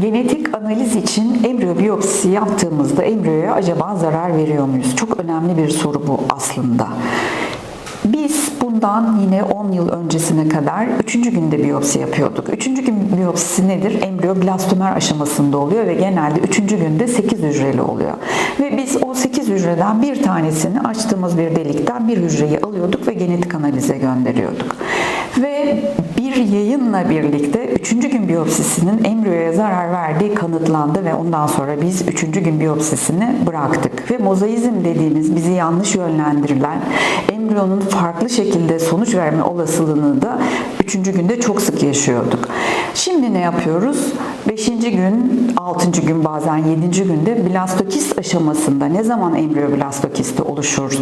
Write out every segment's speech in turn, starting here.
Genetik analiz için embriyo biyopsisi yaptığımızda embriyoya acaba zarar veriyor muyuz? Çok önemli bir soru bu aslında. Biz bundan yine 10 yıl öncesine kadar 3. günde biyopsi yapıyorduk. 3. gün biyopsisi nedir? Embriyo blastomer aşamasında oluyor ve genelde 3. günde 8 hücreli oluyor. Ve biz o 8 hücreden bir tanesini açtığımız bir delikten bir hücreyi alıyorduk ve genetik analize gönderiyorduk. Ve bir yayınla birlikte 3. gün biyopsisinin embriyoya zarar verdiği kanıtlandı ve ondan sonra biz 3. gün biyopsisini bıraktık. Ve mozaizm dediğimiz bizi yanlış yönlendirilen embriyonun farklı şekilde sonuç verme olasılığını da 3. günde çok sık yaşıyorduk. Şimdi ne yapıyoruz? 5. gün, 6. gün bazen 7. günde blastokist aşamasında ne zaman embriyo blastokisti oluşur,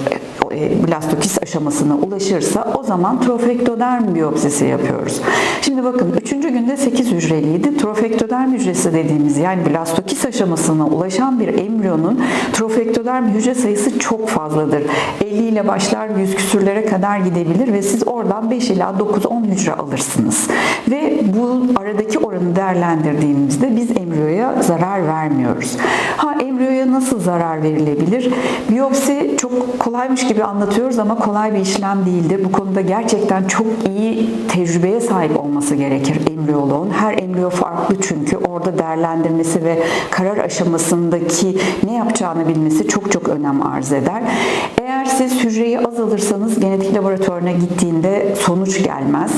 e, blastokist aşamasına ulaşırsa o zaman trofektoderm biyopsisi yapıyoruz. Şimdi bakın 3. günde 8 hücreliydi. Trofektoderm hücresi dediğimiz yani blastokist aşamasına ulaşan bir embriyonun trofektoderm hücre sayısı çok fazladır. 50 ile başlar 100 küsürlere kadar gidebilir ve siz oradan 5 ila 9-10 hücre alırsınız. Ve bu aradaki oranı değerlendirdiğimizde biz embriyoya zarar vermiyoruz. Ha embriyoya nasıl zarar verilebilir? Biyopsi çok kolaymış gibi anlatıyoruz ama kolay bir işlem değildir. Bu konuda gerçekten çok iyi tecrübeye sahip olması gerekir embriyoloğun. Her embriyo farklı çünkü orada değerlendirmesi ve karar aşamasındaki ne yapacağını bilmesi çok çok önem arz eder. Eğer siz hücreyi az alırsanız genetik laboratuvarına gittiğinde sonuç gelmez.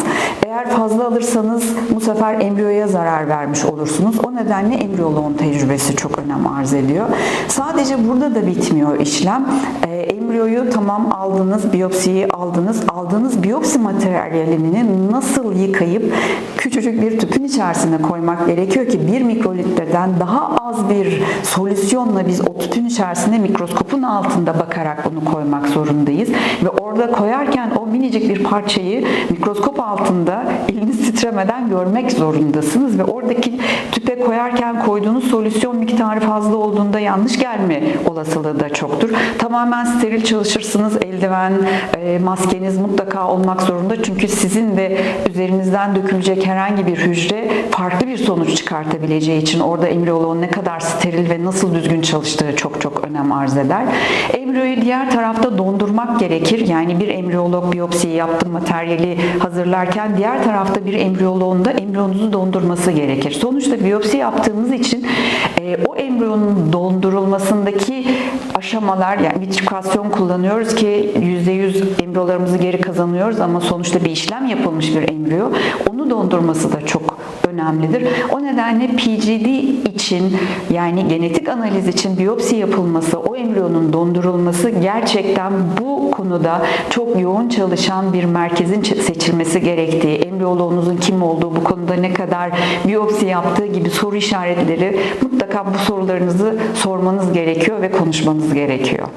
Eğer fazla alırsanız bu sefer embriyoya zarar vermiş olursunuz. O nedenle embriyoloğun tecrübesi çok önem arz ediyor. Sadece burada da bitmiyor işlem. Ee, embriyoyu tamam aldınız, biyopsiyi aldınız. Aldığınız biyopsi materyalini nasıl yıkayıp küçücük bir tüpün içerisine koymak gerekiyor ki 1 mikrolitreden daha az bir solüsyonla biz o tüpün içerisine mikroskopun altında bakarak bunu koymak zorundayız. Ve orada koyarken o minicik bir parçayı mikroskop altında titremeden görmek zorundasınız ve oradaki tüpe koyarken koyduğunuz solüsyon miktarı fazla olduğunda yanlış gelme olasılığı da çoktur. Tamamen steril çalışırsınız. Eldiven, e, maskeniz mutlaka olmak zorunda. Çünkü sizin de üzerinizden dökülecek herhangi bir hücre farklı bir sonuç çıkartabileceği için orada embriyoloğun ne kadar steril ve nasıl düzgün çalıştığı çok çok önem arz eder. Embriyoyu diğer tarafta dondurmak gerekir. Yani bir embriyolog biyopsiyi yaptı materyali hazırlarken diğer tarafta bir embriyoloğun da embriyonuzu dondurması gerekir. Sonuçta biyopsi yaptığımız için e, o embriyonun dondurulmasındaki aşamalar yani vitrikasyon kullanıyoruz ki %100 embriyolarımızı geri kazanıyoruz ama sonuçta bir işlem yapılmış bir embriyo. Onu dondurması da çok önemlidir. O nedenle PGD için yani genetik analiz için biyopsi yapılması, o embriyonun dondurulması gerçekten bu konuda çok yoğun çalışan bir merkezin seçilmesi gerektiği, embriyoloğunuzun kim olduğu, bu konuda ne kadar biyopsi yaptığı gibi soru işaretleri mutlaka bu sorularınızı sormanız gerekiyor ve konuşmanız gerekiyor.